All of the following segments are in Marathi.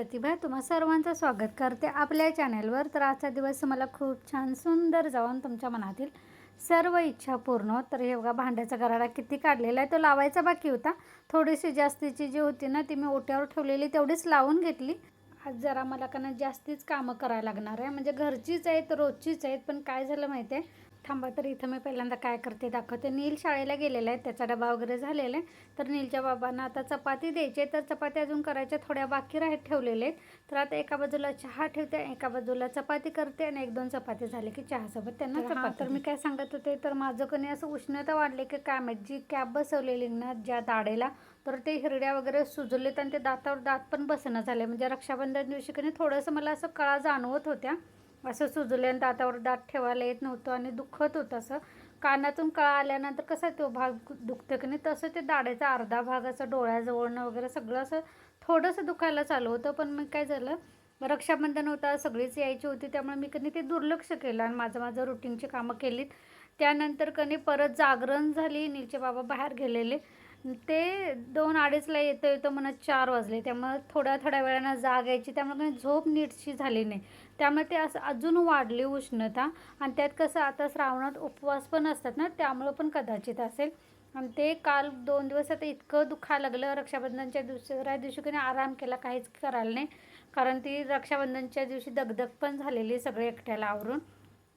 प्रतिभा तुम्हा सर्वांचं स्वागत करते आपल्या चॅनलवर. तर आजचा दिवस मला खूप छान सुंदर जाऊन तुमच्या मनातील सर्व इच्छा पूर्ण तर हे बघा भांड्याचा गराडा किती काढलेला आहे तो लावायचा बाकी होता. थोडीशी जास्तीची जी होती ना ती मी ओट्यावर ठेवलेली तेवढीच लावून घेतली. आज जरा मला का ना जास्तीच कामं करायला लागणार आहे. म्हणजे घरचीच आहेत रोजचीच आहेत पण काय झालं माहिती आहे थांबा तर इथं मी पहिल्यांदा काय करते दाखवते. नील शाळेला गेलेला आहे त्याचा डबा वगैरे झालेला आहे. तर नीलच्या बाबांना आता चपाती द्यायची तर चपाती अजून करायच्या थोड्या बाकी राहत ठेवलेले आहेत. तर आता एका बाजूला चहा ठेवते एका बाजूला चपाती करते आणि एक दोन चपाती झाले की चहासोबत त्यांना चपाती. तर मी काय सांगत होते तर माझं कणी असं उष्णता वाढले की काय माहीत जी कॅब बसवलेली ना ज्या दाढेला तर ते हिरड्या वगैरे सुजलेत आणि ते दातावर दात पण बसणं झाले म्हणजे रक्षाबंधन दिवशी कधी थोडंसं मला असं कळा जाणवत होत्या. असं सुजल्यानं आणि दातावर दात ठेवायला येत नव्हतं आणि दुखत होतं असं. कानातून कळा आल्यानंतर कसा तो भाग दुखतं की नाही तसं ते दाढेचा अर्धा भाग असं डोळ्याजवळनं वगैरे सगळं असं थोडंसं दुखायला चालू होतं. पण मग काय झालं रक्षाबंधन होता सगळीच यायची होती त्यामुळे मी कधी ते दुर्लक्ष केलं आणि माझं माझं रुटीनची कामं केलीत. त्यानंतर कधी परत जागरण झाली नीलचे बाबा बाहेर गेलेले. ते दोन अडीचला येतं येतं म्हणत चार वाजले. त्यामुळे थोड्या थोड्या वेळानं जाग यायची. त्यामुळे काही झोप नीटशी झाली नाही. त्यामुळे ते असं अजून वाढली उष्णता. आणि त्यात कसं आता श्रावणात उपवास पण असतात ना त्यामुळं पण कदाचित असेल. आणि ते काल दोन दिवस आता इतकं दुखा लागलं. रक्षाबंधनच्या दुसऱ्या दिवशी की आराम केला काहीच करायला नाही. कारण ती रक्षाबंधनच्या दिवशी दगदग पण झालेली सगळे एकट्याला आवरून.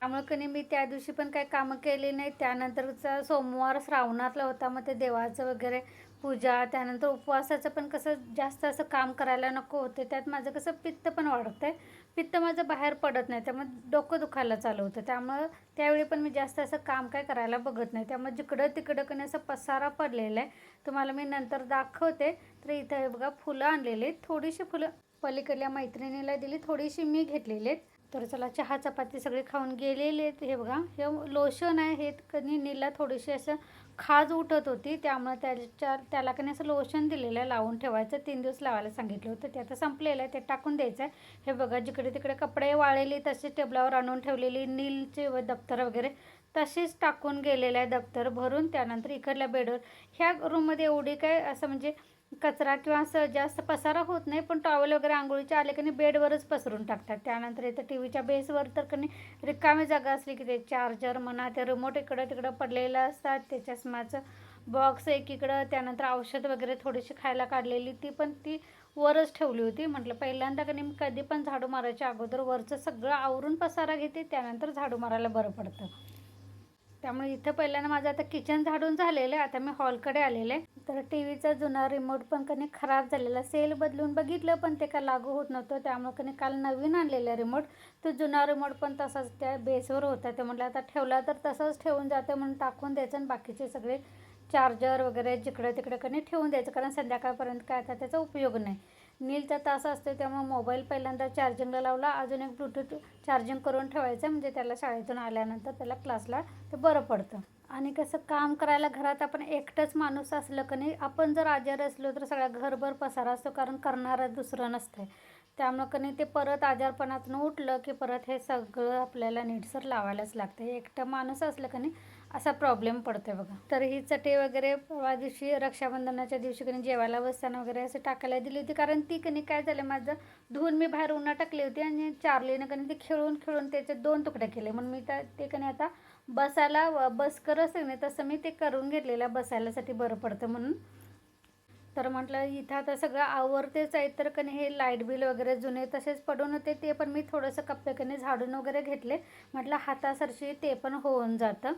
त्यामुळं कधी मी त्या दिवशी पण काही कामं केली नाही. त्यानंतरचा सोमवार श्रावणातला होता मग ते देवाचं वगैरे पूजा त्यानंतर उपवासाचं पण कसं जास्त असं काम करायला नको होते. त्यात माझं कसं पित्त पण वाढतं आहे पित्त माझं बाहेर पडत नाही त्यामुळे डोकं दुखायला चालू होतं. त्यामुळं त्यावेळी पण मी जास्त असं काम काय करायला बघत नाही. त्यामुळे जिकडं तिकडं कणी असं पसारा पडलेला आहे. तुम्हाला मी नंतर दाखवते. तर इथं बघा फुलं आणलेली आहेत. थोडीशी फुलं पलीकडल्या मैत्रिणीला दिली थोडीशी मी घेतलेली आहेत. तर चला चहा चपाती सगळे खाऊन गेलेले आहेत. हे बघा हे लोशन आहे. हे कधी नीला थोडीशी असं खाज उठत होती. त्यामुळे त्याच्या त्याला कधी असं लोशन दिलेलं आहे लावून ठेवायचं. तीन दिवस लावायला सांगितलं होतं. ते आता संपलेलं आहे. ते टाकून द्यायचं आहे हे बघा जिकडे तिकडे कपडे वाळलेले तसे टेबलावर आणून ठेवलेली नीलचे व दप्तर वगैरे तसेच टाकून गेलेलं आहे दप्तर भरून. त्यानंतर इकडल्या बेडवर ह्या रूममध्ये एवढी काय असं म्हणजे कचरा किंवा असं जास्त पसारा होत नाही पण टॉवेल वगैरे आंघोळीचे आले की नाही बेडवरच पसरून टाकतात. त्यानंतर इथं टी व्हीच्या बेसवर तर कनी रिकामी जागा असली की ते चार्जर म्हणा ते रिमोट इकडं तिकडं पडलेलं असतात. ते चष्माचं बॉक्स एकीकडं त्यानंतर औषध वगैरे थोडीशी खायला काढलेली ती पण ती वरच ठेवली होती. म्हटलं पहिल्यांदा कधी मी कधी पण झाडू मारायच्या अगोदर वरचं सगळं आवरून पसारा घेते त्यानंतर झाडू मारायला बरं पडतं. त्यामुळे इथं पहिल्यांदा माझं आता किचन झाडून झालेलं आहे. आता मी हॉलकडे आलेले तर टी व्हीचा जुना रिमोट पण कधी खराब झालेला सेल बदलून बघितलं पण ते काय लागू होत नव्हतं. त्यामुळे कधी काल नवीन आणलेला रिमोट तो जुना रिमोट पण तसाच त्या बेसवर होता. ते म्हटलं आता ठेवला तर तसंच ठेवून जातं म्हणून टाकून द्यायचं आणि बाकीचे सगळे चार्जर वगैरे जिकडं तिकडं कधी ठेवून द्यायचं. कारण संध्याकाळपर्यंत काय आता त्याचा उपयोग नाही. नीलचा तास असतो त्यामुळे मोबाईल पहिल्यांदा चार्जिंगला लावला. अजून एक ब्लूटूथ चार्जिंग करून ठेवायचं म्हणजे त्याला शाळेतून आल्यानंतर त्याला क्लासला ते बरं पडतं. आणि कसं काम करायला घरात आपण एकटंच माणूस असलं का नाही आपण जर आजारी असलो तर सगळ्या घरभर पसारा असतो कारण करणारं दुसरं नसतं त्यामुळं कधी ते परत आजारपणातून उठलं की परत हे सगळं आपल्याला नीटसर लावायलाच लागतं. एकटं माणूस असलं का नाही असा प्रॉब्लेम पडतो आहे बघा. तर ही चटे वगैरे परवा दिवशी रक्षाबंधनाच्या दिवशी कधी जेवायला बसताना वगैरे असं टाकायला दिली होती. कारण ती कधी काय झालं माझं धुवून मी बाहेर उन्हा टाकली होती आणि चारलीनं कधी ते खेळून खेळून त्याचे दोन तुकडे केले. म्हणून मी त्या ते कधी आता बसायला बस करत नाही तसं मी ते करून घेतलेलं बसायलासाठी बरं पडतं म्हणून. तर म्हटलं इथं आता सगळं आवरतेच आहे. तर कणी हे लाइट बिल वगैरे जुने तसेच पडून होते. ते पण मी थोडंसं कप्प्याकने झाडून वगैरे घेतले. म्हटलं हातासरशी ते पण होऊन जातं.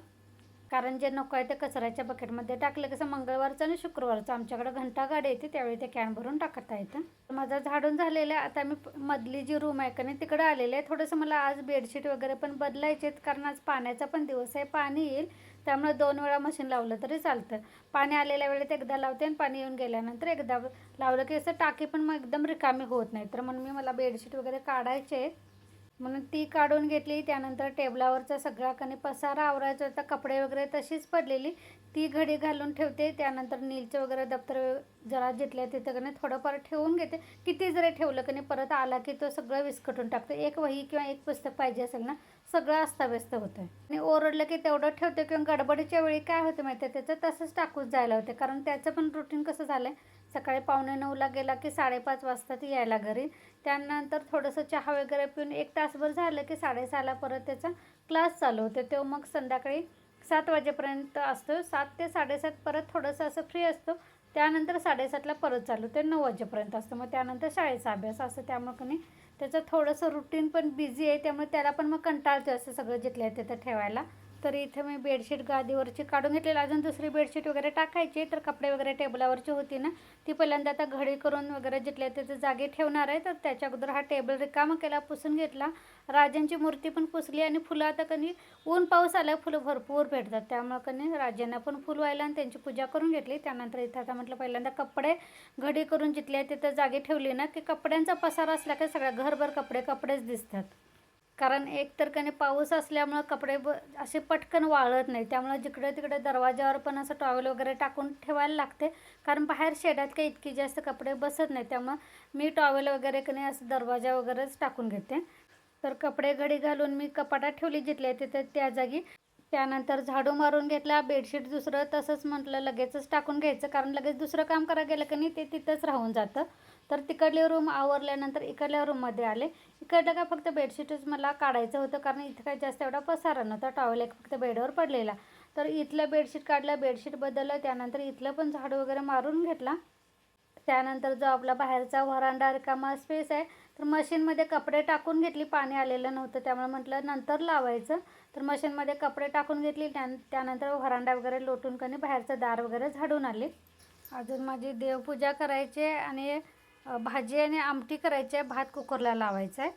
कारण जे नको आहे ते कचऱ्याच्या बकेटमध्ये टाकलं कसं मंगळवारचं आणि शुक्रवारचं आमच्याकडं घंटा गाडी येते त्यावेळी ते कॅन भरून टाकता येतं माझं झाडून झालेलं आहे आता मी मधली जी रूम आहे का नाही तिकडं आलेलं आहे. थोडंसं मला आज बेडशीट वगैरे पण बदलायचे आहेत कारण आज पाण्याचा पण दिवस आहे पाणी येईल. त्यामुळे दोन वेळा मशीन लावलं तरी चालतं. पाणी आलेल्या वेळेत एकदा लावते आणि पाणी येऊन गेल्यानंतर एकदा लावलं की असं टाकी पण मग एकदम रिकामी होत नाही. तर म्हणून मी मला बेडशीट वगैरे काढायचे आहेत. म्हणून ती काढून घेतली त्यानंतर टेबलावरचा सगळा कणी पसारा आवरायचा होता कपडे वगैरे तशीच पडलेली. ती घडी घालून ठेवते त्यानंतर नीलचं वगैरे दप्तर जरा जिथल्या तिथं कणी थोडंफार ठेवून घेते. किती जरी ठेवलं कणी परत आला की तो सगळं विस्कटून टाकतो. एक वही किंवा एक पुस्तक पाहिजे असेल ना सगळं अस्ताव्यस्त होतं आहे आणि ओरडलं की तेवढं ठेवते किंवा गडबडीच्या वेळी काय होतं माहिती आहे त्याचं तसंच टाकून जायला होते. कारण त्याचं पण रुटीन कसं झालं आहे सकाळी पावणे नऊला गेला की साडेपाच वाजता ती यायला घरी. त्यानंतर थोडंसं चहा वगैरे पिऊन एक तासभर झालं की साडेसहाला परत त्याचा क्लास चालू होते. तो मग संध्याकाळी सात वाजेपर्यंत असतो सात ते साडेसात परत थोडंसं असं फ्री असतो. त्यानंतर साडेसातला परत चालू ते नऊ वाजेपर्यंत असतो. मग त्यानंतर शाळेचा अभ्यास असं त्यामुळे कोणी त्याचं थोडंसं रुटीन पण बिझी आहे त्यामुळे त्याला पण मग कंटाळतो असं सगळं जिथल्या तिथं ठेवायला. तर इथे मी बेडशीट गादीवरची काढून घेतलेली. अजून दुसरी बेडशीट वगैरे टाकायची. तर कपडे वगैरे टेबलावरची होती ना ती पहिल्यांदा आता घडी करून वगैरे जिथल्या तिथे जागी ठेवणार आहे. तर त्याच्या अगोदर हा टेबल रिकामा केला पुसून घेतला. राजांची मूर्ती पण पुसली आणि फुलं आता कनी ऊन पाऊस आला फुलं भरपूर भेटतात. त्यामुळं कनी राजांना पण फुल व्हायला आणि त्यांची पूजा करून घेतली. त्यानंतर इथं आता म्हटलं पहिल्यांदा कपडे घडी करून जिथल्या तिथं जागी ठेवली ना की कपड्यांचा पसारा असला की सगळ्या घरभर कपडे कपडेच दिसतात. कारण एक तर कने पाऊस असल्यामुळं कपडे ब असे पटकन वाळत नाही त्यामुळं जिकडे तिकडे दरवाजावर पण असं टॉवेल वगैरे टाकून ठेवायला लागते. कारण बाहेर शेडात काही इतकी जास्त कपडे बसत नाही त्यामुळं मी टॉवेल वगैरे कने असं दरवाजा वगैरेच टाकून घेते. तर कपडे घडी घालून मी कपाटात ठेवली जिथले तिथे त्या जागी. त्यानंतर झाडू मारून घेतला बेडशीट दुसरं तसंच म्हटलं लगेचच टाकून घ्यायचं. कारण लगेच दुसरं काम करायला गेलं की नाही ते तिथंच राहून जातं. तर तिकडले रूम आवरल्यानंतर इकडल्या रूममध्ये आले. इकडलं काय फक्त बेडशीटच मला काढायचं होतं कारण इथं काय जास्त एवढा पसारा नव्हता टॉवेल एक फक्त बेडवर पडलेला. तर इथलं बेडशीट काढलं बेडशीट बदललं त्यानंतर इथलं पण झाडू वगैरे मारून घेतला. त्यानंतर जो आपला बाहेरचा व्हरांडा रिकामा स्पेस आहे. तर मशीनमध्ये कपडे टाकून घेतली पाणी आलेलं नव्हतं त्यामुळे म्हटलं नंतर लावायचं. तर मशीनमध्ये कपडे टाकून घेतली त्या त्यानंतर व्हरांडा वगैरे लोटून कणी बाहेरचं दार वगैरे झाडून आले. अजून माझी देवपूजा करायची आणि भाजी आणि आमटी करायची आहे भात कुकरला लावायचा आहे.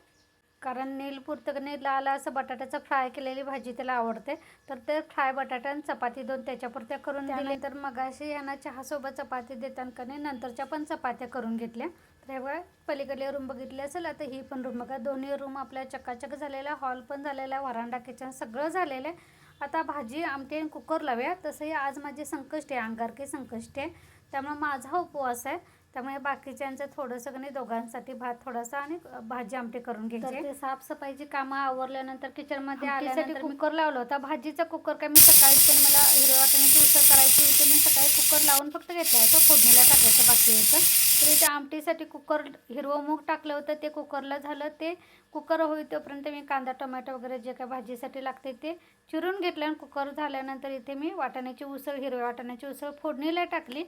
कारण नीलपुरतकने लाल असं बटाट्याचं फ्राय केलेली भाजी त्याला आवडते. तर ते फ्राय बटाटा आणि चपाती दोन त्याच्यापुरत्या करून दिले. तर मगाशी यांना चहासोबत चपाती देताना कने नंतरच्या पण चपात्या करून घेतल्या. तर हे बघा पलीकडली रूम बघितली असेल आता ही पण रूम बघा. दोन्ही रूम आपल्या चकाचक झालेला हॉल पण झालेला आहे वरांडा किचन सगळं झालेलं आहे. आता भाजी आमटी आणि कुकर लावूया. तसंही आज माझे संकष्टी आहे अंगारकी संकष्टी आहे. त्यामुळे माझा उपवास आहे. त्यामुळे बाकीच्यांचं थोडंसं कधी दोघांसाठी भात थोडासा आणि भाजी आमटी करून घ्यायची. ते साफसफाईची कामं आवरल्यानंतर किचनमध्ये आल्यानंतर कुकर लावला होता. भाजीचा कुकर काय मी सकाळी पण मला हिरव्या वाटण्याची उसळ करायची होती. मी सकाळी कुकर लावून फक्त घेतला होता. फोडणीला टाकायचं बाकी होतं. तर इथे आमटीसाठी कुकर हिरवं मूग टाकलं होतं. ते कुकरला झालं. ते कुकर होई तोपर्यंत मी कांदा टोमॅटो वगैरे जे काय भाजीसाठी लागते ते चिरून घेतलं आणि कुकर झाल्यानंतर इथे मी वाटाण्याची उसळ हिरव्या वाटाण्याची उसळ फोडणीला टाकली.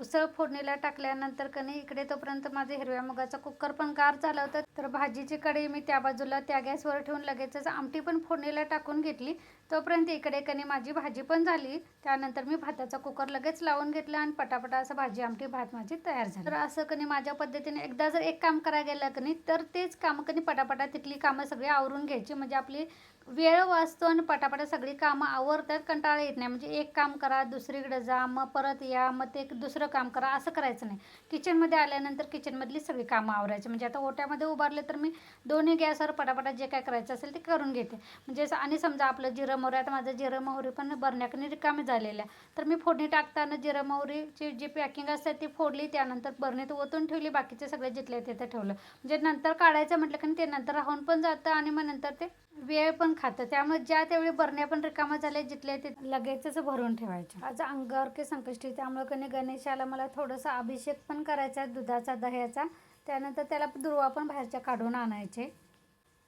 उसळ फोडणीला टाकल्यानंतर कणी इकडे तोपर्यंत माझं हिरव्या मुगाचा कुकर पण गार झाला होता. तर भाजीची कढई मी त्या बाजूला त्या गॅसवर ठेवून लगेचच आमटी पण फोडणीला टाकून घेतली. तोपर्यंत इकडे कणी माझी भाजी पण झाली. त्यानंतर मी भाताचा कुकर लगेच लावून घेतला आणि पटापटा असं भाजी आमटी भात माझी तयार झाली. तर असं कणी माझ्या पद्धतीने एकदा जर एक काम करायला गेलं कणी तर तेच कामं कणी पटापटा तिथली कामं सगळी आवरून घ्यायची. म्हणजे आपली वेळ वाचतो आणि पटापटा सगळी कामं आवरतात कंटाळा येत नाही. म्हणजे एक काम करा दुसरीकडे जा मग परत या मग ते एक दुसरं काम करा असं करायचं नाही. किचनमध्ये आल्यानंतर किचनमधली सगळी कामं आवरायची. म्हणजे आता ओट्यामध्ये उभारले तर मी दोन्ही गॅसवर पटापटा जे काय करायचं असेल ते करून घेते. म्हणजे असं- आणि समजा आपलं जिरं मोहरी आता माझं जिरं मोहरी पण बरण्याकने रिकामी झालेल्या तर मी फोडणी टाकताना जिरं मोहरीची जी पॅकिंग असते ती फोडली त्यानंतर बरणीत ओतून ठेवली बाकीचे सगळे जिथले तिथे ठेवलं. म्हणजे नंतर काढायचं म्हटलं की ते नंतर राहून पण जातं आणि मग नंतर ते वेळ पण खातं. त्यामुळे ज्या त्यावेळी बरण्या पण रिकामा झाल्या जिथल्या ते लगेचच भरून ठेवायच्या. आज अंगावर की संकष्टी त्यामुळे कधी गणेशाला मला थोडंसं अभिषेक पण करायचा दुधाचा दह्याचा. त्यानंतर त्याला दुर्वा पण बाहेरच्या काढून आणायचे.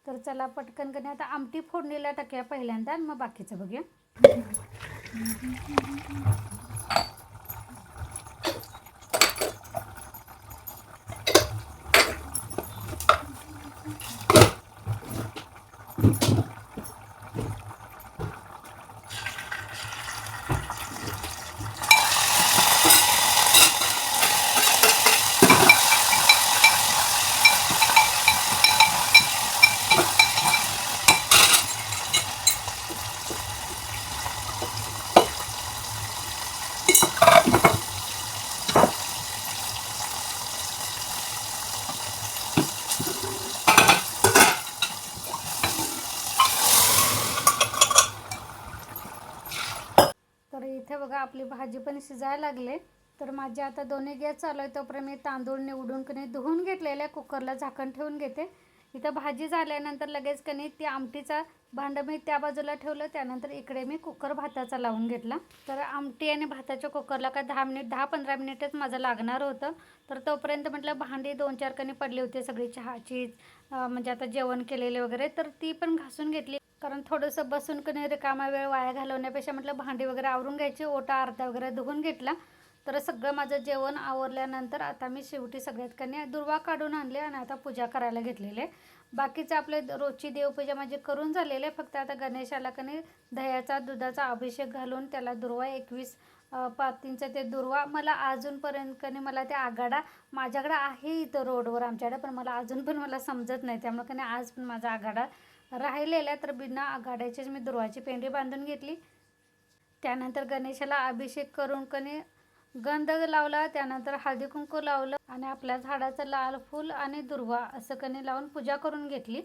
तर चला पटकन कणी आता आमटी फोडणीला टाकूया पहिल्यांदा आणि मग बाकीचं बघूया. you इथे बघा आपली भाजी पण शिजायला लागले. तर माझे आता दोन्ही गॅस चालू आहे. तोपर्यंत मी तांदूळ निवडून कधी धुवून घेतलेले कुकरला झाकण ठेवून घेते. इथं भाजी झाल्यानंतर लगेच कणी ती आमटीचा भांडं मी त्या बाजूला ठेवलं. त्यानंतर इकडे मी कुकर भाताचा लावून घेतला. तर आमटी आणि भाताच्या कुकरला काय दहा मिनिट दहा पंधरा मिनिटच माझं लागणार होतं. तर तोपर्यंत म्हटलं भांडी दोन चार कणी पडली होती सगळी. चहाची म्हणजे आता जेवण केलेले वगैरे. तर ती पण घासून घेतली. कारण थोडंसं बसून कणी रिकामा वेळ वाया घालवण्यापेक्षा म्हटलं भांडी वगैरे आवरून घ्यायची ओटा अर्धा वगैरे धुवून घेतला. तर सगळं माझं जेवण आवरल्यानंतर आता मी शेवटी सगळ्यात कनी दुर्वा काढून आणले आणि आता पूजा करायला घेतलेले बाकीचं आपले रोजची देवपूजा माझी करून झालेले आहे. फक्त आता गणेशाला कनी दह्याचा दुधाचा अभिषेक घालून त्याला दुर्वा एकवीस अ, पातींचा ते दुर्वा. मला अजूनपर्यंत कने मला ते आगाडा माझ्याकडे आहे इथं रोडवर आमच्याकडे पण मला अजून पण मला समजत नाही. त्यामुळे कनी आज पण माझा आगाडा राहिलेल्या तर बिना आगाड्याचीच मी दुर्वाची पेंडी बांधून घेतली. त्यानंतर गणेशाला अभिषेक करून कणी गंध लावला त्यानंतर हळदी कुंकू लावलं आणि आपल्या झाडाचं लाल फूल आणि दुर्वा असं कणी लावून पूजा करून घेतली.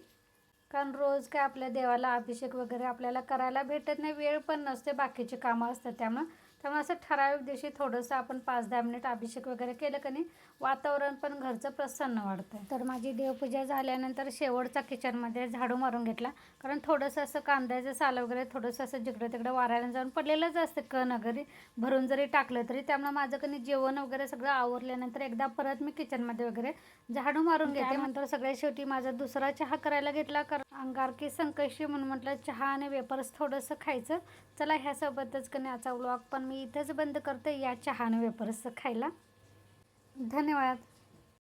कारण रोज काय आपल्या देवाला अभिषेक वगैरे आपल्याला करायला भेटत नाही वेळ पण नसते बाकीची कामं असतात त्यामुळं त्यामुळे असं ठराविक दिवशी थोडंसं आपण पाच दहा मिनिट अभिषेक वगैरे केलं का नाही वातावरण पण घरचं प्रसन्न वाढतं तर माझी देवपूजा झाल्यानंतर शेवटचा किचनमध्ये झाडू मारून घेतला. कारण थोडंसं असं कांद्याचं साल वगैरे थोडंसं असं जिकडं तिकडं वाऱ्याने जाऊन पडलेलंच असतं कण वगैरे भरून जरी टाकलं तरी त्यामुळे माझं कधी जेवण वगैरे सगळं आवरल्यानंतर एकदा परत मी किचनमध्ये वगैरे झाडू मारून घेते. नंतर सगळ्या शेवटी माझा दुसरा चहा करायला घेतला. कारण अंगारकी संकशी म्हणून म्हटलं चहा आणि वेपर्स थोडंसं खायचं. चला ह्यासोबतच कधी आजचा व्लॉग पण मी इथंच बंद करते या चहा आणि वेपर्स खायला. धन्यवाद.